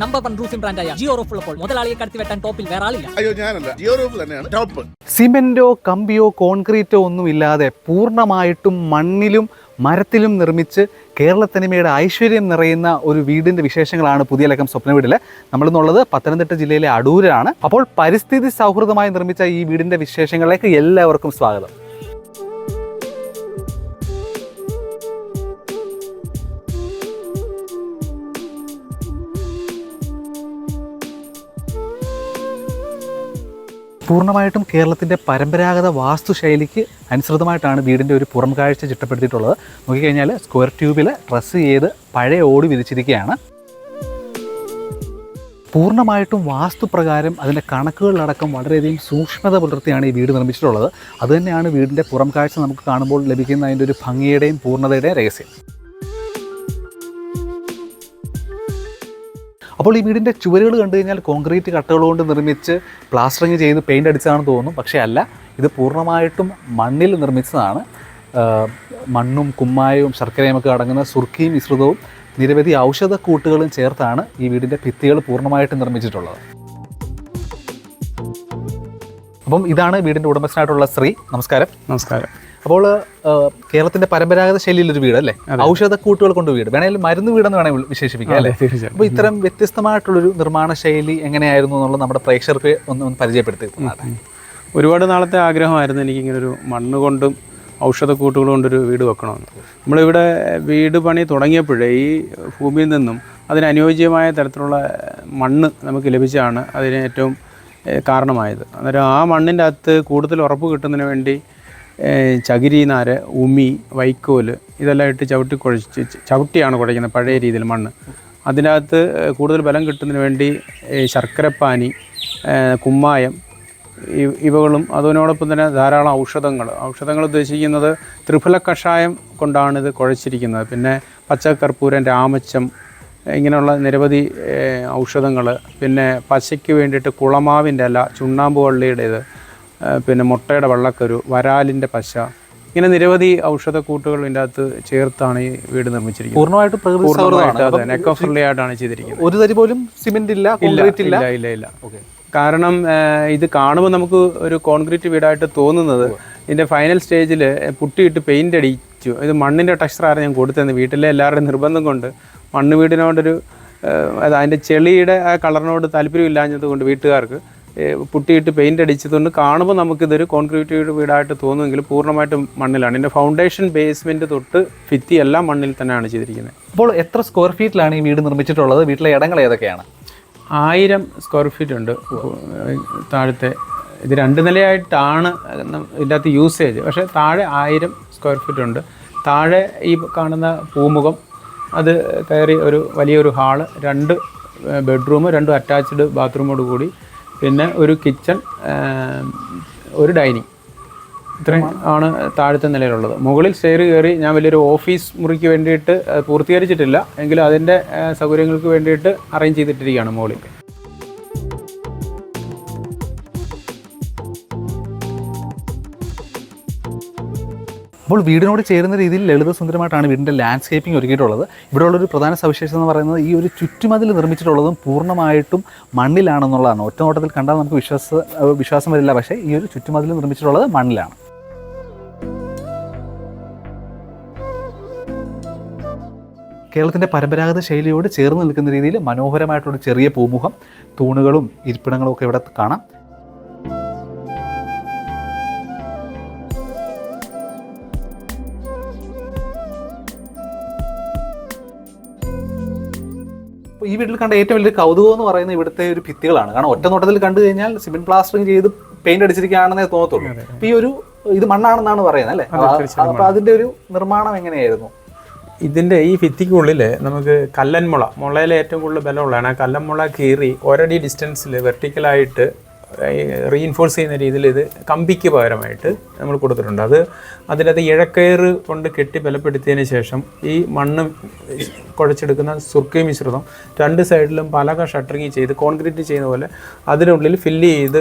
Number one roofing ബ്രാൻഡായ Jio roof ഉള്ളപ്പോൾ മുതലാളിയെ കടത്തി വെട്ടാൻ ടോപ്പിൽ വേറെ ആളില്ല. അയ്യോ ഞാനല്ല. ജിയോ റൂഫ് തന്നെയാണ് ടോപ്പ് സിമെന്റോ കമ്പിയോ കോൺക്രീറ്റോ ഒന്നും ഇല്ലാതെ പൂർണമായിട്ടും മണ്ണിലും മരത്തിലും നിർമ്മിച്ച് കേരളത്തനിമയുടെ ഐശ്വര്യം നിറയുന്ന ഒരു വീടിന്റെ വിശേഷങ്ങളാണ് പുതിയ ലക്കം സ്വപ്ന വീടിൽ നമ്മളിന്നുള്ളത് പത്തനംതിട്ട ജില്ലയിലെ അടൂരാണ് അപ്പോൾ പരിസ്ഥിതി സൗഹൃദമായി നിർമ്മിച്ച ഈ വീടിന്റെ വിശേഷങ്ങളിലേക്ക് എല്ലാവർക്കും സ്വാഗതം. പൂർണമായിട്ടും കേരളത്തിന്റെ പരമ്പരാഗത വാസ്തുശൈലിക്ക് അനുസൃതമായിട്ടാണ് വീടിന്റെ ഒരു പുറം കാഴ്ച ചിട്ടപ്പെടുത്തിയിട്ടുള്ളത്. നോക്കിക്കഴിഞ്ഞാൽ സ്ക്വയർ ട്യൂബിൽ ഡ്രസ്സ് ചെയ്ത് പഴയ ഓട് വിരിച്ചിരിക്കുകയാണ്. പൂർണമായിട്ടും വാസ്തുപ്രകാരം അതിന്റെ കണക്കുകളിലടക്കം വളരെയധികം സൂക്ഷ്മത പുലർത്തിയാണ് ഈ വീട് നിർമ്മിച്ചിട്ടുള്ളത്. അതുതന്നെയാണ് വീടിന്റെ പുറം കാഴ്ച നമുക്ക് കാണുമ്പോൾ ലഭിക്കുന്ന അതിന്റെ ഒരു ഭംഗിയുടെയും പൂർണതയുടെയും രഹസ്യം. അപ്പോൾ ഈ വീടിന്റെ ചുവരുകൾ കണ്ടു കഴിഞ്ഞാൽ കോൺക്രീറ്റ് കട്ടകൾ കൊണ്ട് നിർമ്മിച്ച് പ്ലാസ്റ്ററിങ് ചെയ്ത് പെയിന്റ് അടിച്ചതാണെന്ന് തോന്നും പക്ഷേ അല്ല ഇത് പൂർണമായിട്ടും മണ്ണിൽ നിർമ്മിച്ചതാണ്. മണ്ണും കുമ്മായവും ശർക്കരയുമൊക്കെ അടങ്ങുന്ന സുർക്കിയും മിശ്രിതവും നിരവധി ഔഷധക്കൂട്ടുകളും ചേർത്താണ് ഈ വീടിന്റെ ഭിത്തികൾ പൂർണമായിട്ടും നിർമ്മിച്ചിട്ടുള്ളത്. അപ്പം ഇതാണ് വീടിന്റെ ഉടമസ്ഥനായിട്ടുള്ള ശ്രീ നമസ്കാരം. നമസ്കാരം. അപ്പോൾ കേരളത്തിന്റെ പരമ്പരാഗത ശൈലിയിലൊരു വീട് അല്ലേ ഔഷധക്കൂട്ടുകൾ കൊണ്ട് വീട്. വേണമെങ്കിൽ മരുന്ന് വീടെന്ന് വേണമെങ്കിൽ വിശേഷിപ്പിക്കാം അല്ലേ? അപ്പൊ അപ്പോൾ ഇത്തരം വ്യത്യസ്തമായിട്ടുള്ളൊരു നിർമ്മാണ ശൈലി എങ്ങനെയായിരുന്നു എന്നുള്ളത് നമ്മുടെ പ്രേക്ഷകർക്ക് ഒന്ന് ഒന്ന് പരിചയപ്പെടുത്തി ഒരുപാട് നാളത്തെ ആഗ്രഹമായിരുന്നു എനിക്ക് ഇങ്ങനെ ഒരു മണ്ണ് കൊണ്ടും ഔഷധക്കൂട്ടുകൾ കൊണ്ടൊരു വീട് വെക്കണമെന്ന്. നമ്മളിവിടെ വീട് പണി തുടങ്ങിയപ്പോഴേ ഈ ഭൂമിയിൽ നിന്നും അതിനനുയോജ്യമായ തരത്തിലുള്ള മണ്ണ് നമുക്ക് ലഭിച്ചാണ് അതിന് ഏറ്റവും കാരണമായത്. അന്നേരം ആ മണ്ണിന്റെ അകത്ത് കൂടുതൽ ഉറപ്പ് കിട്ടുന്നതിന് വേണ്ടി ഏഹ്, ചകിരി നാര് ഉമി വൈക്കോൽ ഇതെല്ലാം ഇട്ട് ചവിട്ടി കുഴച്ച് ചവിട്ടിയാണ് കുഴയ്ക്കുന്നത് പഴയ രീതിയിൽ മണ്ണ്. അതിനകത്ത് കൂടുതൽ ബലം കിട്ടുന്നതിന് വേണ്ടി ശർക്കരപ്പാനി കുമ്മായം ഇവകളും അതിനോടൊപ്പം തന്നെ ധാരാളം ഔഷധങ്ങൾ. ഔഷധങ്ങൾ ഉദ്ദേശിക്കുന്നത് ത്രിഫല കഷായം കൊണ്ടാണ് ഇത് കുഴച്ചിരിക്കുന്നത്. പിന്നെ പച്ചക്കർപ്പൂരം രാമച്ചം ഇങ്ങനെയുള്ള നിരവധി ഔഷധങ്ങൾ. പിന്നെ പശയ്ക്ക് വേണ്ടിയിട്ട് കുളമാവിന്റെ അല്ല ചുണ്ണാമ്പ് വള്ളിയുടേത്. പിന്നെ മുട്ടയുടെ വെള്ളക്കരു വരാലിന്റെ പശ. ഇങ്ങനെ നിരവധി ഔഷധക്കൂട്ടുകൾ ഇതിന്റെ അകത്ത് ചേർത്താണ് ഈ വീട് നിർമ്മിച്ചിരിക്കുന്നത്. പൂർണമായിട്ടും പൂർണമായിട്ട് സൗഹൃദമാണ്. അതെ എക്കോ ഫ്രണ്ട്ലി ആയിട്ടാണ് ചെയ്തിരിക്കുന്നത്. ഒരു തരി പോലും സിമെന്റ് ഇല്ല ഇല്ല ഇല്ല? ഇല്ല കാരണം ഇത് കാണുമ്പോൾ നമുക്ക് ഒരു കോൺക്രീറ്റ് വീടായിട്ട് തോന്നുന്നത് ഇതിന്റെ ഫൈനൽ സ്റ്റേജിൽ പുട്ടിയിട്ട് പെയിന്റ് അടിച്ചു. ഇത് മണ്ണിന്റെ ടെക്സ്ചറാണ് ഞാൻ കൊടുത്തത് വീട്ടിലെ എല്ലാവരുടെയും നിർബന്ധം കൊണ്ട് മണ്ണ് വീടിനോടൊരു അതായത് അത് അതിന്റെ ചെളിയുടെ ആ കളറിനോട് താല്പര്യം ഇല്ലാഞ്ഞത് കൊണ്ട് വീട്ടുകാർക്ക് പുട്ടിയിട്ട് പെയിന്റ് അടിച്ചതുകൊണ്ട് കാണുമ്പോൾ നമുക്കിതൊരു കോൺക്രീറ്റ് വീട് വീടായിട്ട് തോന്നുമെങ്കിലും പൂർണമായിട്ടും മണ്ണിലാണ്. എന്റെ ഫൗണ്ടേഷൻ ബേസ്മെന്റ് തൊട്ട് ഭിത്തി എല്ലാം മണ്ണിൽ തന്നെയാണ് ചെയ്തിരിക്കുന്നത്. അപ്പോൾ എത്ര സ്ക്വയർ ഫീറ്റിലാണ് ഈ വീട് നിർമ്മിച്ചിട്ടുള്ളത്? വീട്ടിലെ ഇടങ്ങൾ ഏതൊക്കെയാണ്? ആയിരം സ്ക്വയർ ഫീറ്റ് ഉണ്ട്. താഴത്തെ ഇത് രണ്ട് നിലയായിട്ടാണ് ഇതിനകത്ത് ഇതിന്റെ അകത്ത് യൂസേജ് പക്ഷേ താഴെ ആയിരം സ്ക്വയർ ഫീറ്റ് ഉണ്ട്. താഴെ ഈ കാണുന്ന പൂമുഖം അത് കയറി ഒരു വലിയൊരു ഹാൾ രണ്ട് ബെഡ്റൂം രണ്ട് അറ്റാച്ച്ഡ് ബാത്റൂമോട് കൂടി പിന്നെ ഒരു കിച്ചൺ ഒരു ഡൈനിങ് ഇത്രയും ആണ് താഴത്തെ നിലയിലുള്ളത്. മുകളിൽ സ്റ്റെയർ കയറി ഞാൻ വലിയൊരു ഓഫീസ് മുറിക്ക് വേണ്ടിയിട്ട് പൂർത്തീകരിച്ചിട്ടില്ല. എങ്കിലും അതിന്റെ സൗകര്യങ്ങൾക്ക് വേണ്ടിയിട്ട് അറേഞ്ച് ചെയ്തിട്ടിരിക്കുകയാണ് മുകളിൽ. അപ്പോൾ വീടിനോട് ചേരുന്ന രീതിയിൽ ലളിത സുന്ദരമായിട്ടാണ് വീടിന്റെ ലാൻഡ്സ്കേപ്പിംഗ് ഒരുക്കിയിട്ടുള്ളത്. ഇവിടെയുള്ളൊരു പ്രധാന സവിശേഷത എന്ന് പറയുന്നത് ഈ ഒരു ചുറ്റുമതിൽ നിർമ്മിച്ചിട്ടുള്ളതും പൂർണമായിട്ടും മണ്ണിലാണെന്നുള്ളതാണ്. ഒറ്റ നോട്ടത്തിൽ കണ്ടാൽ നമുക്ക് വിശ്വാസ വിശ്വാസം വരില്ല. പക്ഷേ ഈ ഒരു ചുറ്റുമതിൽ നിർമ്മിച്ചിട്ടുള്ളത് മണ്ണിലാണ്. കേരളത്തിന്റെ പരമ്പരാഗത ശൈലിയോട് ചേർന്ന് നിൽക്കുന്ന രീതിയിൽ മനോഹരമായിട്ടുള്ള ചെറിയ പൂമുഖം തൂണുകളും ഇരിപ്പിടങ്ങളും ഒക്കെ ഇവിടെ കാണാം. ഈ വീട്ടിൽ കണ്ട ഏറ്റവും വലിയ കൗതുകം എന്ന് പറയുന്നത് ഇവിടുത്തെ ഒരു ഭിത്തികളാണ്. കാരണം ഒറ്റ നോട്ടത്തിൽ കണ്ടു കഴിഞ്ഞാൽ സിമെന്റ് പ്ലാസ്റ്ററിങ് ചെയ്ത് പെയിന്റ് അടിച്ചിരിക്കുകയാണെന്നേ തോന്നത്തുള്ളൂ. അപ്പൊ ഈ ഒരു ഇത് മണ്ണാണെന്നാണ് പറയുന്നത് അല്ലേ? അപ്പൊ അതിന്റെ ഒരു നിർമ്മാണം എങ്ങനെയായിരുന്നു? ഇതിന്റെ ഈ ഭിത്തിക്കുള്ളിൽ നമുക്ക് കല്ലൻമുള മുളയിലെ ഏറ്റവും കൂടുതൽ ബലമുള്ളതാണ് ആ കല്ലൻമുള കീറി ഒരടി ഡിസ്റ്റൻസിൽ വെർട്ടിക്കലായിട്ട് റീഇൻഫോഴ്സ് ചെയ്യുന്ന രീതിയിൽ ഇത് കമ്പിക്ക് പകരമായിട്ട് നമ്മൾ കൊടുത്തിട്ടുണ്ട്. അത് അതിലത് ഇഴക്കയർ കൊണ്ട് കെട്ടി ബലപ്പെടുത്തിയതിന് ശേഷം ഈ മണ്ണ് കുഴച്ചെടുക്കുന്ന സുർക്കി മിശ്രിതം രണ്ട് സൈഡിലും പലക ഷട്ടറിങ് ചെയ്ത് കോൺക്രീറ്റ് ചെയ്യുന്ന പോലെ അതിനുള്ളിൽ ഫില്ല് ചെയ്ത്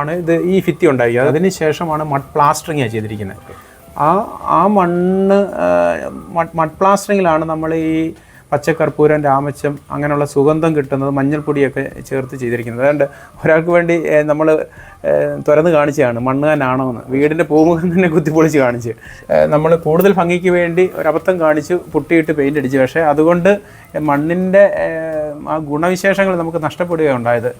ആണ് ഇത് ഈ ഭിത്തി ഉണ്ടാക്കിയത് അതിന് ശേഷമാണ് മഡ് പ്ലാസ്റ്ററിങ് ചെയ്തിരിക്കുന്നത്. ആ ആ മണ്ണ് മഡ് പ്ലാസ്റ്ററിങ്ങിലാണ് നമ്മൾ ഈ പച്ചക്കർപ്പൂരം രാമച്ചം അങ്ങനെയുള്ള സുഗന്ധം കിട്ടുന്നത് മഞ്ഞൾപ്പൊടിയൊക്കെ ചേർത്ത് ചെയ്തിരിക്കുന്നത്. അതുകൊണ്ട് ഒരാൾക്ക് വേണ്ടി നമ്മൾ തുറന്ന് കാണിച്ചതാണ് മണ്ണുകാനാണോ എന്ന്. വീടിന്റെ പൂമുഖം തന്നെ കുത്തിപ്പൊളിച്ച് കാണിച്ച്. നമ്മൾ കൂടുതൽ ഭംഗിക്ക് വേണ്ടി ഒരബദ്ധം കാണിച്ച് പുട്ടിയിട്ട് പെയിന്റ് അടിച്ചു. പക്ഷേ അതുകൊണ്ട് മണ്ണിന്റെ ആ ഗുണവിശേഷങ്ങൾ നമുക്ക് നഷ്ടപ്പെടുകയുണ്ടായത്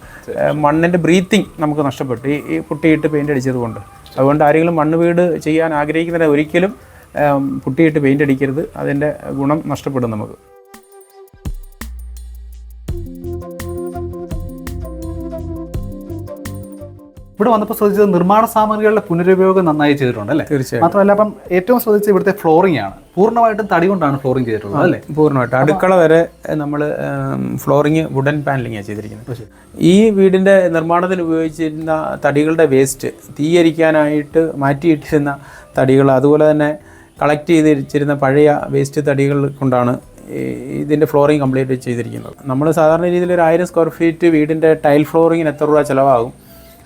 മണ്ണിന്റെ ബ്രീത്തിങ് നമുക്ക് നഷ്ടപ്പെട്ടു. ഈ പുട്ടിയിട്ട് പെയിന്റ് അടിച്ചത് കൊണ്ട് അതുകൊണ്ട് ആരെങ്കിലും മണ്ണ് വീട് ചെയ്യാൻ ആഗ്രഹിക്കുന്നതിന് ഒരിക്കലും പുട്ടിയിട്ട് പെയിന്റ് അടിക്കരുത്. അതിന്റെ ഗുണം നഷ്ടപ്പെടും നമുക്ക്. ഇവിടെ വന്നപ്പോൾ ശ്രദ്ധിച്ചത് നിർമ്മാണ സാമഗ്രികളുടെ പുനരുപയോഗം നന്നായി ചെയ്തിട്ടുണ്ട് അല്ലേ? തീർച്ചയായും മാത്രമല്ല അപ്പം ഏറ്റവും ശ്രദ്ധിച്ചത് ഇവിടുത്തെ ഫ്ലോറിംഗ് ആണ്. പൂർണമായിട്ടും തടി കൊണ്ടാണ് ഫ്ലോറിംഗ് ചെയ്തിട്ടുള്ളത് അല്ലേ? പൂർണമായിട്ട്. അടുക്കള വരെ നമ്മൾ ഫ്ലോറിങ് വുഡൻ പാനലിങ്ങാണ് ചെയ്തിരിക്കുന്നത്. ഈ വീടിന്റെ നിർമ്മാണത്തിന് ഉപയോഗിച്ചിരുന്ന തടികളുടെ വേസ്റ്റ് തീയരിക്കാനായിട്ട് മാറ്റിയിട്ടിരുന്ന തടികൾ അതുപോലെ തന്നെ കളക്ട് ചെയ്തിരിച്ചിരുന്ന പഴയ വേസ്റ്റ് തടികൾ കൊണ്ടാണ് ഇതിന്റെ ഫ്ലോറിങ് കംപ്ലീറ്റ് ചെയ്തിരിക്കുന്നത്. നമ്മൾ സാധാരണ രീതിയിൽ ഒരു ആയിരം സ്ക്വയർ ഫീറ്റ് വീടിന്റെ ടൈൽ ഫ്ലോറിങ്ങിന് എത്ര രൂപ ചിലവാകും?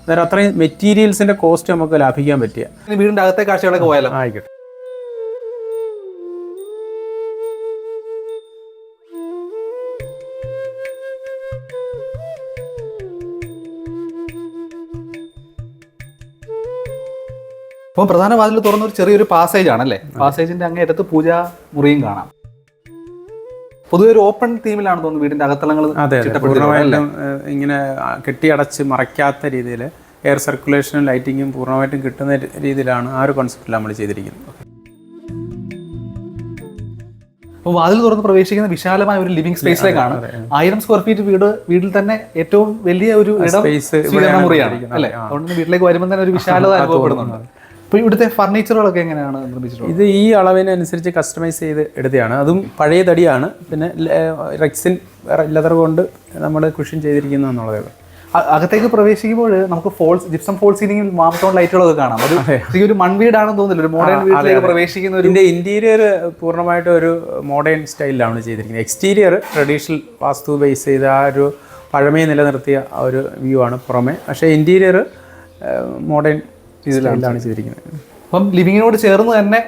അന്നേരം അത്രയും മെറ്റീരിയൽസിന്റെ കോസ്റ്റ് നമുക്ക് ലാഭിക്കാൻ പറ്റിയ. വീടിന്റെ അകത്തെ കാഴ്ചകളൊക്കെ പോയാലോ? ആയിക്കോട്ടെ. അപ്പോൾ പ്രധാന വാതിൽ തുറന്ന ഒരു ചെറിയൊരു പാസേജ് ആണല്ലേ? പാസേജിന്റെ അങ്ങേറ്റത്ത് പൂജാ മുറിയും കാണാം. പൊതുവെ ഒരു ഓപ്പൺ തീമിലാണ് തോന്നുന്നു വീടിന്റെ അകത്തളങ്ങൾ അതെ പൂർണമായിട്ടും ഇങ്ങനെ കെട്ടിയടച്ച് മറയ്ക്കാത്ത രീതിയിൽ എയർ സർക്കുലേഷനും ലൈറ്റിങ്ങും പൂർണമായിട്ടും കിട്ടുന്ന രീതിയിലാണ് ആ ഒരു കോൺസെപ്റ്റിൽ നമ്മൾ ചെയ്തിരിക്കുന്നത്. അപ്പോൾ വാതിൽ തുറന്ന് പ്രവേശിക്കുന്ന വിശാലമായ ഒരു ലിവിംഗ് സ്പേസിലേക്കാണ് ആയിരം സ്ക്വയർ ഫീറ്റ് വീട് വീട്ടിൽ തന്നെ ഏറ്റവും വലിയ ഒരു ഇടം സ്പേസ് മുറിയാണ്. അല്ലേ? അതുകൊണ്ട് വീട്ടിലേക്ക് വരുമ്പോൾ തന്നെ ഒരു വിശാലത അനുഭവപ്പെടുന്നുണ്ട്. അപ്പോൾ ഇവിടുത്തെ ഫർണിച്ചറുകളൊക്കെ എങ്ങനെയാണ് നിർമ്മിച്ചിട്ടുള്ളത്? ഇത് ഈ അളവിനനുസരിച്ച് കസ്റ്റമൈസ് ചെയ്ത് എടുത്തതാണ്. അതും പഴയ തടിയാണ്. പിന്നെ റെക്സിൻ ലെതർ കൊണ്ട് നമ്മൾ കുഷൻ ചെയ്തിരിക്കുന്നു എന്നുള്ളത്. അകത്തേക്ക് പ്രവേശിക്കുമ്പോൾ നമുക്ക് ഫോൾസ് ജിപ്സം ഫോൾ സീലിംഗിൽ മാർട്ടോൺ ലൈറ്റുകളൊക്കെ കാണാം. ഒരു ഈ ഒരു മൺവീടാണെന്ന് തോന്നുന്നില്ല. ഒരു മോഡേൺ വീട്ടിലേക്ക് പ്രവേശിക്കുന്ന ഒരു ഇന്റീരിയർ പൂർണമായിട്ട് പൂർണമായിട്ടും ഒരു മോഡേൺ സ്റ്റൈലിലാണ് ചെയ്തിരിക്കുന്നത്. എക്സ്റ്റീരിയർ ട്രഡീഷണൽ വാസ്തു ബേസ് ചെയ്ത ആ ഒരു പഴമയെ നിലനിർത്തിയ ആ ഒരു വ്യൂ ആണ് പുറമെ. പക്ഷേ ഇന്റീരിയർ മോഡേൺ സ്റ്റൈലിലാണ് ചെയ്തിരിക്കുന്നത്. അപ്പം ലിവിങ്ങിനോട് ചേർന്ന് തന്നെ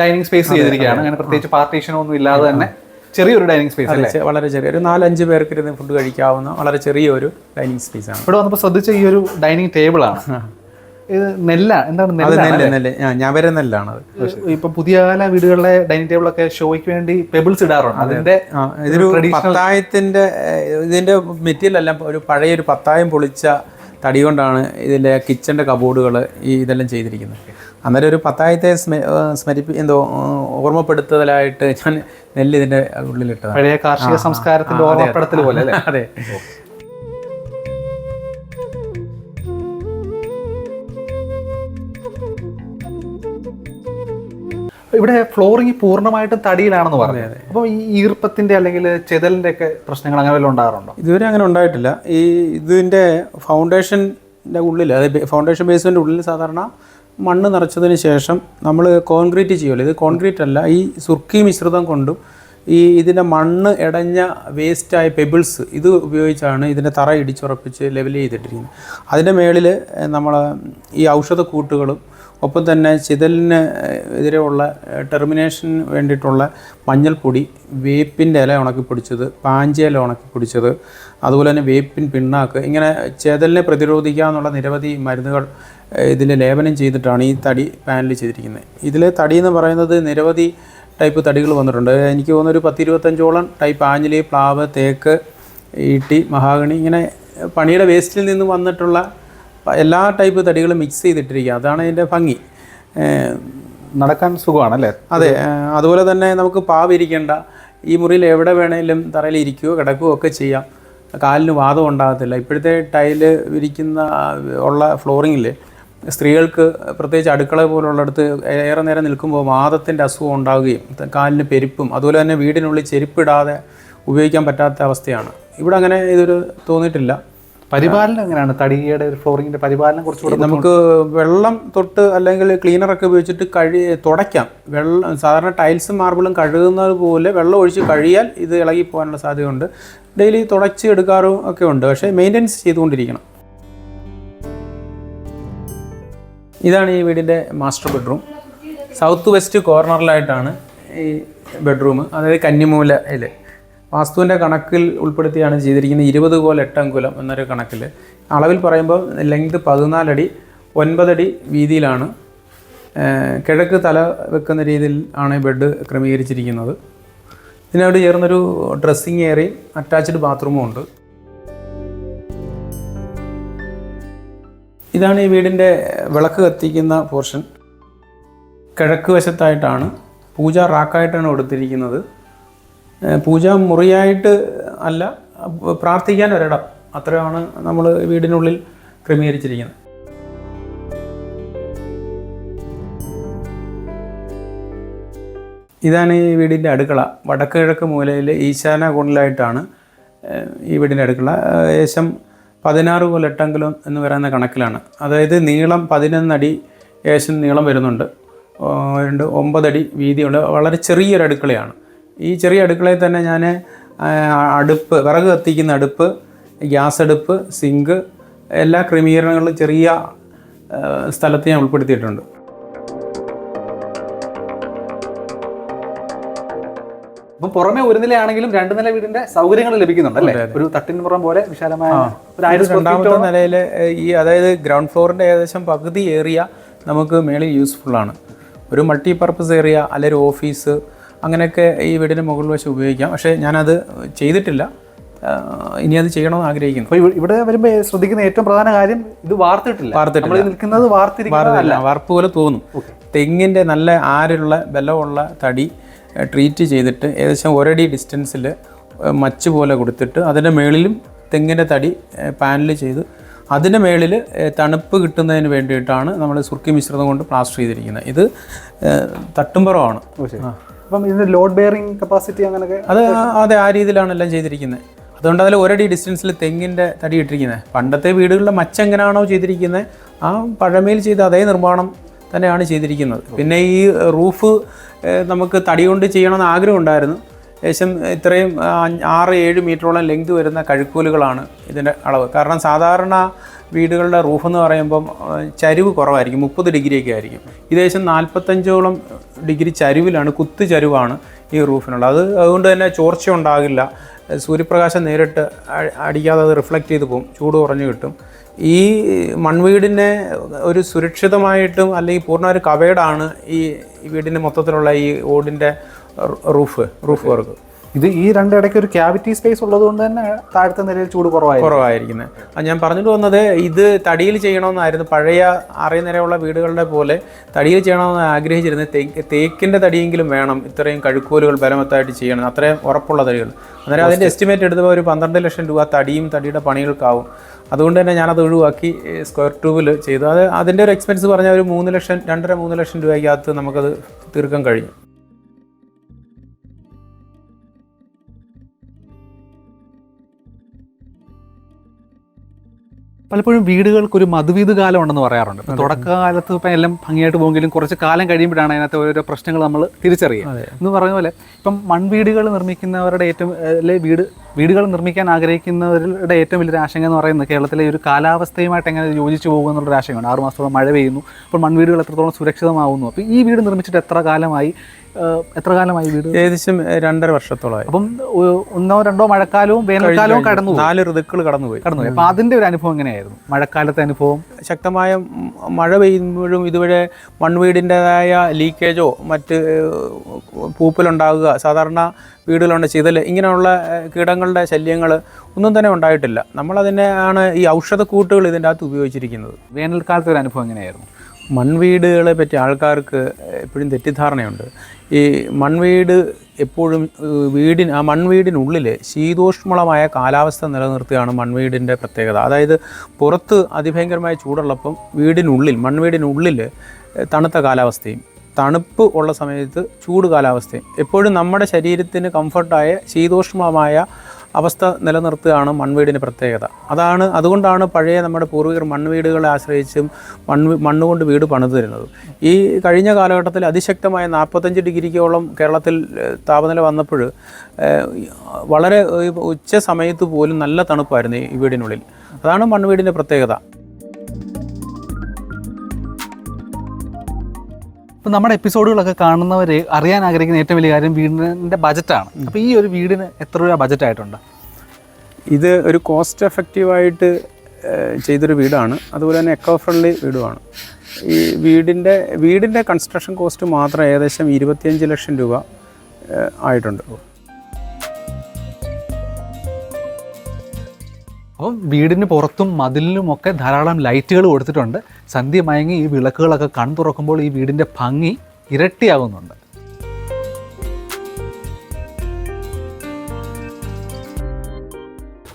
ഡൈനിങ് സ്പേസ് ചെയ്തിരിക്കുകയാണ്. അങ്ങനെ പ്രത്യേകിച്ച് പാർട്ടീഷനോ ഒന്നും ഇല്ലാതെ തന്നെ ചെറിയൊരു ഡൈനിങ് സ്പേസ് അല്ലേ? വളരെ ചെറിയ. ഒരു നാലഞ്ച് പേർക്ക് ഇരുന്ന് ഫുഡ് കഴിക്കാവുന്ന വളരെ ചെറിയൊരു ഡൈനിങ് സ്പേസ് ആണ്. ഇവിടെ വന്നപ്പോൾ ശ്രദ്ധിച്ച ഈ ഒരു ഡൈനിങ് ടേബിൾ ആണ്. ഇത് നെല്ല എന്താണ് നെല്ല് നെല്ല്. ഞാൻ വരെ നെല്ലാണ് ഇപ്പൊ പുതിയ കാല വീടുകളിലെ ഡൈനിങ് ടേബിൾ ഒക്കെ ഷോയ്ക്ക് വേണ്ടി പെബിൾസ് ഇടാറുണ്ട്. അതിന്റെ ഇതൊരു പത്തായത്തിന്റെ ഇതിന്റെ മെറ്റീരിയൽ എല്ലാം ഒരു പഴയ ഒരു പത്തായം പൊളിച്ച തടി കൊണ്ടാണ് ഇതിന്റെ കിച്ചന്റെ കബോർഡുകൾ ഈ ഇതെല്ലാം ചെയ്തിരിക്കുന്നത്. അന്നേരം ഒരു പത്തായത്തെ സ്മ സ്മരിപ്പി എന്തോ ഓർമ്മപ്പെടുത്തലായിട്ട് ഞാൻ നെല്ല് ഇതിന്റെ ഉള്ളിലിട്ടത് പഴയ കാർഷിക സംസ്കാരത്തിന്റെ ഓർമ്മപ്പെടുത്തൽ പോലെ അല്ലേ? അതെ. ഇവിടെ ഫ്ലോറിംഗ് പൂർണമായിട്ടും തടിയിലാണെന്ന് പറഞ്ഞു. അപ്പോൾ ഈ ഈർപ്പത്തിന്റെ അല്ലെങ്കിൽ ചെതലിന്റെ ഒക്കെ പ്രശ്നങ്ങൾ അങ്ങനെ വല്ലതും ഉണ്ടാകാറുണ്ടോ? ഇതുവരെ അങ്ങനെ ഉണ്ടായിട്ടില്ല. ഈ ഇതിന്റെ ഫൗണ്ടേഷന്റെ ഉള്ളിൽ അതായത് ഫൗണ്ടേഷൻ ബേസ്മെന്റെ ഉള്ളിൽ സാധാരണ മണ്ണ് നിറച്ചതിന് ശേഷം നമ്മൾ കോൺക്രീറ്റ് ചെയ്യുമല്ലോ. ഇത് കോൺക്രീറ്റ് അല്ല ഈ സുർക്കി മിശ്രിതം കൊണ്ടും ഈ ഇതിന്റെ മണ്ണ് ഇടഞ്ഞ വേസ്റ്റായ പെബിൾസ് ഇത് ഉപയോഗിച്ചാണ് ഇതിന്റെ തറ ഇടിച്ചുറപ്പിച്ച് ലെവൽ ചെയ്തിട്ടിരിക്കുന്നത്. അതിന്റെ മേളിൽ നമ്മൾ ഈ ഔഷധക്കൂട്ടുകളും ഒപ്പം തന്നെ ചിതലിന് എതിരെയുള്ള ടെർമിനേഷന് വേണ്ടിയിട്ടുള്ള മഞ്ഞൾപ്പൊടി വേപ്പിന്റെ ഇല ഉണക്കി പൊടിച്ചത് പാഞ്ചി ഇല ഉണക്കി പൊടിച്ചത് അതുപോലെ തന്നെ വേപ്പിൻ പിണ്ണാക്ക് ഇങ്ങനെ ചെതലിനെ പ്രതിരോധിക്കാനുള്ള നിരവധി മരുന്നുകൾ ഇതിൽ ലേപനം ചെയ്തിട്ടാണ് ഈ തടി പാനൽ ചെയ്തിരിക്കുന്നത്. ഇതിൽ തടി എന്ന് പറയുന്നത് നിരവധി ടൈപ്പ് തടികൾ വന്നിട്ടുണ്ട്. എനിക്ക് തോന്നുന്നു ഒരു പത്തിരുപത്തഞ്ചോളം ടൈപ്പ് ആഞ്ഞിലി പ്ലാവ് തേക്ക് ഈട്ടി മഹാഗണി ഇങ്ങനെ പണിയുടെ വേസ്റ്റിൽ നിന്ന് വന്നിട്ടുള്ള എല്ലാ ടൈപ്പ് തടികളും മിക്സ് ചെയ്തിട്ടിരിക്കുക. അതാണ് ഇതിന്റെ ഭംഗി. നടക്കാൻ സുഖമാണല്ലേ? അതെ അതുപോലെ തന്നെ നമുക്ക് പാവിരിക്കേണ്ട ഈ മുറിയിൽ എവിടെ വേണേലും തറയിൽ ഇരിക്കുകയോ കിടക്കുകയോ ഒക്കെ ചെയ്യാം. കാലിന് വാദം ഉണ്ടാകത്തില്ല. ഇപ്പോഴത്തെ ടൈൽ വിരിക്കുന്ന ഉള്ള ഫ്ലോറിങ്ങിൽ സ്ത്രീകൾക്ക് പ്രത്യേകിച്ച് അടുക്കള പോലുള്ളിടത്ത് ഏറെ നേരം നിൽക്കുമ്പോൾ വാദത്തിന്റെ അസുഖം ഉണ്ടാവുകയും കാലിന് പെരുപ്പും അതുപോലെ തന്നെ വീടിനുള്ളിൽ ചെരുപ്പിടാതെ ഉപയോഗിക്കാൻ പറ്റാത്ത അവസ്ഥയാണ്. ഇവിടെ അങ്ങനെ ഇതൊരു തോന്നിയിട്ടില്ല. പരിപാലനം എങ്ങനെയാണ്? തടിയുടെ ഫ്ലോറിങ്ങിന്റെ പരിപാലനം കുറച്ചുകൂടെ നമുക്ക് വെള്ളം തൊട്ട് അല്ലെങ്കിൽ ക്ലീനർ ഒക്കെ ഉപയോഗിച്ചിട്ട് കഴി തുടയ്ക്കാം. വെള്ളം സാധാരണ ടൈൽസും മാർബിളും കഴുകുന്നത് പോലെ വെള്ളം ഒഴിച്ച് കഴിയാൽ ഇത് ഇളകി പോകാനുള്ള സാധ്യതയുണ്ട്. ഡെയിലി തുടച്ച് എടുക്കാറും ഒക്കെ ഉണ്ട്. പക്ഷേ മെയിന്റെനൻസ് ചെയ്തുകൊണ്ടിരിക്കണം. ഇതാണ് ഈ വീടിന്റെ മാസ്റ്റർ ബെഡ്റൂം സൗത്ത് വെസ്റ്റ് കോർണറിലായിട്ടാണ് ഈ ബെഡ്റൂം അതായത് കന്നിമൂലയിൽ വാസ്തുവിന്റെ കണക്കിൽ ഉൾപ്പെടുത്തിയാണ് ചെയ്തിരിക്കുന്നത് ഇരുപത് കോൽ എട്ടങ്കുലം എന്നൊരു കണക്കിൽ. അളവിൽ പറയുമ്പോൾ ലെങ്ത് പതിനാലടി ഒൻപതടി വീതിയിലാണ്. കിഴക്ക് തല വെക്കുന്ന രീതിയിൽ ആണ് ബെഡ് ക്രമീകരിച്ചിരിക്കുന്നത്. ഇതിനോട് ചേർന്നൊരു ഡ്രസ്സിങ് ഏരിയയും അറ്റാച്ച്ഡ് ബാത്റൂമും ഉണ്ട്. ഇതാണ് ഈ വീടിന്റെ വിളക്ക് കത്തിക്കുന്ന പോർഷൻ. കിഴക്ക് വശത്തായിട്ടാണ് പൂജ റാക്കായിട്ടാണ് കൊടുത്തിരിക്കുന്നത്. ഏഹ് പൂജ മുറിയായിട്ട് അല്ല പ്രാർത്ഥിക്കാൻ ഒരിടം. അത്രയാണ് നമ്മൾ വീടിനുള്ളിൽ ക്രമീകരിച്ചിരിക്കുന്നത്. ഇതാണ് ഈ വീടിന്റെ അടുക്കള. വടക്ക് കിഴക്ക് മൂലയിൽ ഈശാന കോണിലായിട്ടാണ് ഈ വീടിന്റെ അടുക്കള. ഏകദേശം പതിനാറ് കൊല്ലട്ടെങ്കിലും എന്ന് പറയുന്ന കണക്കിലാണ്. അതായത് നീളം പതിനൊന്നടി ഏകദേശം നീളം വരുന്നുണ്ട്. രണ്ട് ഒമ്പതടി വീതിയുള്ള വളരെ ചെറിയൊരു അടുക്കളയാണ്. ഈ ചെറിയ അടുക്കളയിൽ തന്നെ ഞാൻ അടുപ്പ് വിറക് കത്തിക്കുന്ന അടുപ്പ് ഗ്യാസ് അടുപ്പ് സിങ്ക് എല്ലാ ക്രമീകരണങ്ങളും ചെറിയ സ്ഥലത്ത് ഞാൻ ഉൾപ്പെടുത്തിയിട്ടുണ്ട്. അപ്പം പുറമെ ഒരു നിലയാണെങ്കിലും രണ്ട് നില വീടിന്റെ സൗകര്യങ്ങൾ ലഭിക്കുന്നുണ്ട് അല്ലേ? ഒരു തട്ടിൻ തട്ടിൻപുറം പോലെ വിശാലമായ രണ്ടാമത്തെ നിലയിൽ ഈ അതായത് ഗ്രൗണ്ട് ഫ്ലോറിന്റെ ഏകദേശം പകുതി ഏരിയ നമുക്ക് മേളിൽ യൂസ്ഫുൾ ആണ് ഒരു മൾട്ടി പർപ്പസ് ഏരിയ അല്ലെങ്കിൽ ഒരു ഓഫീസ് അങ്ങനെയൊക്കെ ഈ വീടിന്റെ മുകളിൽ വശം ഉപയോഗിക്കാം. പക്ഷേ ഞാനത് ചെയ്തിട്ടില്ല. ഇനി അത് ചെയ്യണമെന്ന് ആഗ്രഹിക്കുന്നു. അപ്പോൾ ഇവിടെ വരുമ്പോൾ ശ്രദ്ധിക്കുന്ന ഏറ്റവും പ്രധാന കാര്യം ഇത് വാർത്തിട്ടില്ല. വാർത്തിട്ടില്ല. നിൽക്കുന്നത് വാർത്തിരിക്കുന്നതല്ല. വാർപ്പ് പോലെ തോന്നും. തെങ്ങിന്റെ നല്ല ആരുള്ള ബലമുള്ള തടി ട്രീറ്റ് ചെയ്തിട്ട് ഏകദേശം ഒരടി ഡിസ്റ്റൻസിൽ മച്ച് പോലെ കൊടുത്തിട്ട് അതിന്റെ മേളിലും തെങ്ങിന്റെ തടി പാനൽ ചെയ്ത് അതിന്റെ മേളിൽ തണുപ്പ് കിട്ടുന്നതിന് വേണ്ടിയിട്ടാണ് നമ്മൾ സുർക്കി മിശ്രിതം കൊണ്ട് പ്ലാസ്റ്റർ ചെയ്തിരിക്കുന്നത്. ഇത് തട്ടുംപുറമാണ്. അപ്പം ഇതിന്റെ ലോഡ് ബെയറിംഗ് കപ്പാസിറ്റി അങ്ങനെയൊക്കെ അത് അതെ ആ രീതിയിലാണ് എല്ലാം ചെയ്തിരിക്കുന്നത്. അതുകൊണ്ട് അതിൽ ഒരടി ഡിസ്റ്റൻസിൽ തെങ്ങിന്റെ തടി ഇട്ടിരിക്കുന്നത്. പണ്ടത്തെ വീടുകളിലെ മച്ച എങ്ങനെയാണോ ചെയ്തിരിക്കുന്നത് ആ പഴമയിൽ ചെയ്ത അതേ നിർമ്മാണം തന്നെയാണ് ചെയ്തിരിക്കുന്നത്. പിന്നെ ഈ റൂഫ് നമുക്ക് തടി കൊണ്ട് ചെയ്യണമെന്ന് ആഗ്രഹം ഉണ്ടായിരുന്നു. ഏകദേശം ഇത്രയും ആറ് ഏഴ് മീറ്ററോളം ലെങ്ത് വരുന്ന കഴുക്കൂലുകളാണ് ഇതിന്റെ അളവ്. കാരണം സാധാരണ വീടുകളുടെ റൂഫ് എന്ന് പറയുമ്പം ചരിവ് കുറവായിരിക്കും. മുപ്പത് ഡിഗ്രിയൊക്കെ ആയിരിക്കും. ഏകദേശം നാൽപ്പത്തഞ്ചോളം ഡിഗ്രി ചരിവിലാണ് കുത്തു ചരിവാണ് ഈ റൂഫിനുള്ളത്. അത് അതുകൊണ്ട് തന്നെ ചോർച്ച ഉണ്ടാകില്ല. സൂര്യപ്രകാശം നേരിട്ട് അടിക്കാതെ അത് റിഫ്ലക്റ്റ് ചെയ്ത് പോകും. ചൂട് കുറഞ്ഞു കിട്ടും. ഈ മൺവീടിനെ ഒരു സുരക്ഷിതമായിട്ടും അല്ലെങ്കിൽ പൂർണ ഒരു കവേഡാണ് ഈ വീടിന്റെ മൊത്തത്തിലുള്ള ഈ ഓടിന്റെ റൂഫ് റൂഫ് വർക്ക്. ഇത് ഈ രണ്ടിടയ്ക്ക് ഒരു ക്യാവിറ്റി സ്പേസ് ഉള്ളത് കൊണ്ട് തന്നെ താഴത്തെ നിലയിൽ ചൂട് കുറവായി കുറവായിരിക്കുന്നത് അത് ഞാൻ പറഞ്ഞിട്ട് വന്നത് ഇത് തടിയിൽ ചെയ്യണമെന്നായിരുന്നു. പഴയ അറിയ നിരയുള്ള വീടുകളുടെ പോലെ തടിയിൽ ചെയ്യണമെന്ന് ആഗ്രഹിച്ചിരുന്നത് തേക്കിന്റെ തടിയെങ്കിലും വേണം. ഇത്രയും കഴുക്കോലുകൾ ബലമത്തായിട്ട് ചെയ്യണം. അത്രയും ഉറപ്പുള്ള തടികൾ. അന്നേരം അതിന്റെ എസ്റ്റിമേറ്റ് എടുത്തപ്പോൾ ഒരു പന്ത്രണ്ട് ലക്ഷം രൂപ തടിയും തടിയുടെ പണികൾക്കാവും. അതുകൊണ്ട് തന്നെ ഞാനത് ഒഴിവാക്കി സ്ക്വയർ ട്യൂബിൽ ചെയ്തു. അത് അതിന്റെ ഒരു എക്സ്പെൻസ് പറഞ്ഞാൽ ഒരു മൂന്ന് ലക്ഷം രണ്ടര മൂന്ന് ലക്ഷം രൂപയ്ക്കകത്ത് നമുക്കത് തീർക്കാൻ കഴിഞ്ഞു പലപ്പോഴും വീടുകൾക്ക് ഒരു മധുവിധ കാലം ഉണ്ടെന്ന് പറയാറുണ്ട് തുടക്കകാലത്ത് ഇപ്പം എല്ലാം ഭംഗിയായിട്ട് പോകുമെങ്കിലും കുറച്ച് കാലം കഴിയുമ്പോഴാണ് അതിനകത്ത് ഓരോ പ്രശ്നങ്ങൾ നമ്മൾ തിരിച്ചറിയുക. എന്ന് പറഞ്ഞ പോലെ ഇപ്പം മൺവീടുകൾ നിർമ്മിക്കുന്നവരുടെ ഏറ്റവും അല്ലെ വീട് വീടുകൾ നിർമ്മിക്കാൻ ആഗ്രഹിക്കുന്നവരുടെ ഏറ്റവും വലിയൊരു ആശങ്ക എന്ന് പറയുന്നത് കേരളത്തിലെ ഒരു കാലാവസ്ഥയുമായിട്ട് എങ്ങനെ യോജിച്ചു പോകും എന്നുള്ളൊരു ആശങ്കയാണ്. ആറ് മാസത്തോളം മഴ പെയ്യുന്നു. അപ്പോൾ മൺവീടുകൾ എത്രത്തോളം സുരക്ഷിതമാവുന്നു. അപ്പോൾ ഈ വീട് നിർമ്മിച്ചിട്ട് എത്ര കാലമായി എത്ര കാലമായി വീട്? ഏകദേശം രണ്ടര വർഷത്തോളമായി. അപ്പം ഒന്നോ രണ്ടോ മഴക്കാലവും വേനൽക്കാലവും കടന്നു നാല് ഋതുക്കൾ കടന്നുപോയി. കടന്നുപോയി. അപ്പോൾ അതിന്റെ ഒരു അനുഭവം എങ്ങനെയായിരുന്നു? മഴക്കാലത്തെ അനുഭവം? ശക്തമായ മഴ പെയ്യുമ്പോഴും ഇതുവരെ മൺവീടിന്റെതായ ലീക്കേജോ മറ്റ് പൂപ്പലുണ്ടാകുക സാധാരണ വീടുകളുണ്ട് ചിതൽ ഇങ്ങനെയുള്ള കീടങ്ങളുടെ ശല്യങ്ങൾ ഒന്നും തന്നെ ഉണ്ടായിട്ടില്ല. നമ്മളതിനെ ആണ് ഈ ഔഷധക്കൂട്ടുകൾ ഇതിന്റെ അകത്ത് ഉപയോഗിച്ചിരിക്കുന്നത്. വേനൽക്കാലത്തെ ഒരു അനുഭവം എങ്ങനെയായിരുന്നു? മൺവീടുകളെ പറ്റി ആൾക്കാർക്ക് എപ്പോഴും തെറ്റിദ്ധാരണയുണ്ട്. ഈ മൺവീട് എപ്പോഴും വീടിന് ആ മൺവീടിനുള്ളിൽ ശീതോഷ്മളമായ കാലാവസ്ഥ നിലനിർത്തുകയാണ് മൺവീടിന്റെ പ്രത്യേകത. അതായത് പുറത്ത് അതിഭയങ്കരമായ ചൂടുള്ളപ്പം വീടിനുള്ളിൽ മൺവീടിനുള്ളിൽ തണുത്ത കാലാവസ്ഥയും തണുപ്പ് ഉള്ള സമയത്ത് ചൂട് കാലാവസ്ഥയും എപ്പോഴും നമ്മുടെ ശരീരത്തിന് കംഫർട്ടായ ശീതോഷ്മമായ അവസ്ഥ നിലനിർത്തുകയാണ് മൺവീടിന്റെ പ്രത്യേകത. അതാണ് അതുകൊണ്ടാണ് പഴയ നമ്മുടെ പൂർവികർ മൺവീടുകളെ ആശ്രയിച്ചും മണ്ണ് മണ്ണുകൊണ്ട് വീട് പണിതു തരുന്നത്. ഈ കഴിഞ്ഞ കാലഘട്ടത്തിൽ അതിശക്തമായ നാൽപ്പത്തഞ്ച് ഡിഗ്രിക്കോളം കേരളത്തിൽ താപനില വന്നപ്പോൾ വളരെ ഉച്ച സമയത്ത് പോലും നല്ല തണുപ്പായിരുന്നു ഈ വീടിനുള്ളിൽ. അതാണ് മൺവീടിന്റെ പ്രത്യേകത. ഇപ്പം നമ്മുടെ എപ്പിസോഡുകളൊക്കെ കാണുന്നവർ അറിയാൻ ആഗ്രഹിക്കുന്ന ഏറ്റവും വലിയ കാര്യം വീടിന്റെ ബജറ്റാണ്. അപ്പോൾ ഈ ഒരു വീടിന് എത്ര രൂപ ബജറ്റായിട്ടുണ്ട് ഇത് ഒരു കോസ്റ്റ് എഫക്റ്റീവായിട്ട് ചെയ്തൊരു വീടാണ്. അതുപോലെ തന്നെ എക്കോ ഫ്രണ്ട്ലി വീടുമാണ്. ഈ വീടിന്റെ വീടിന്റെ കൺസ്ട്രക്ഷൻ കോസ്റ്റ് മാത്രം ഏകദേശം ഇരുപത്തിയഞ്ച് ലക്ഷം രൂപ ആയിട്ടുണ്ട്. അപ്പം വീടിന് പുറത്തും മതിലിനുമൊക്കെ ധാരാളം ലൈറ്റുകൾ കൊടുത്തിട്ടുണ്ട്. സന്ധ്യ മയങ്ങി ഈ വിളക്കുകളൊക്കെ കൺ തുറക്കുമ്പോൾ ഈ വീടിന്റെ ഭംഗി ഇരട്ടിയാകുന്നുണ്ട്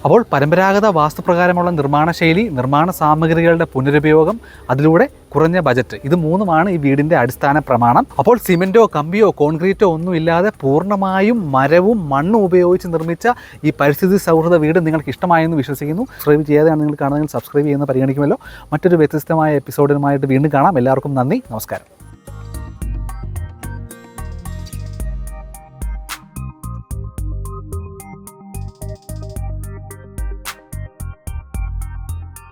അപ്പോൾ പരമ്പരാഗത വാസ്തുപ്രകാരമുള്ള നിർമ്മാണ ശൈലി നിർമ്മാണ സാമഗ്രികളുടെ പുനരുപയോഗം അതിലൂടെ കുറഞ്ഞ ബജറ്റ് ഇത് മൂന്നുമാണ് ഈ വീടിന്റെ അടിസ്ഥാന പ്രമാണം. അപ്പോൾ സിമെന്റോ കമ്പിയോ കോൺക്രീറ്റോ ഒന്നുമില്ലാതെ പൂർണമായും മരവും മണ്ണും ഉപയോഗിച്ച് നിർമ്മിച്ച ഈ പരിസ്ഥിതി സൗഹൃദ വീട് നിങ്ങൾക്ക് ഇഷ്ടമായെന്ന് വിശ്വസിക്കുന്നു. സബ്സ്ക്രൈബ് ചെയ്യാതെയാണ് നിങ്ങൾ കാണുന്നതെങ്കിൽ സബ്സ്ക്രൈബ് ചെയ്യുന്ന പരിഗണിക്കുമല്ലോ. മറ്റൊരു വ്യത്യസ്തമായ എപ്പിസോഡിനുമായിട്ട് വീണ്ടും കാണാം. എല്ലാവർക്കും നന്ദി. നമസ്കാരം.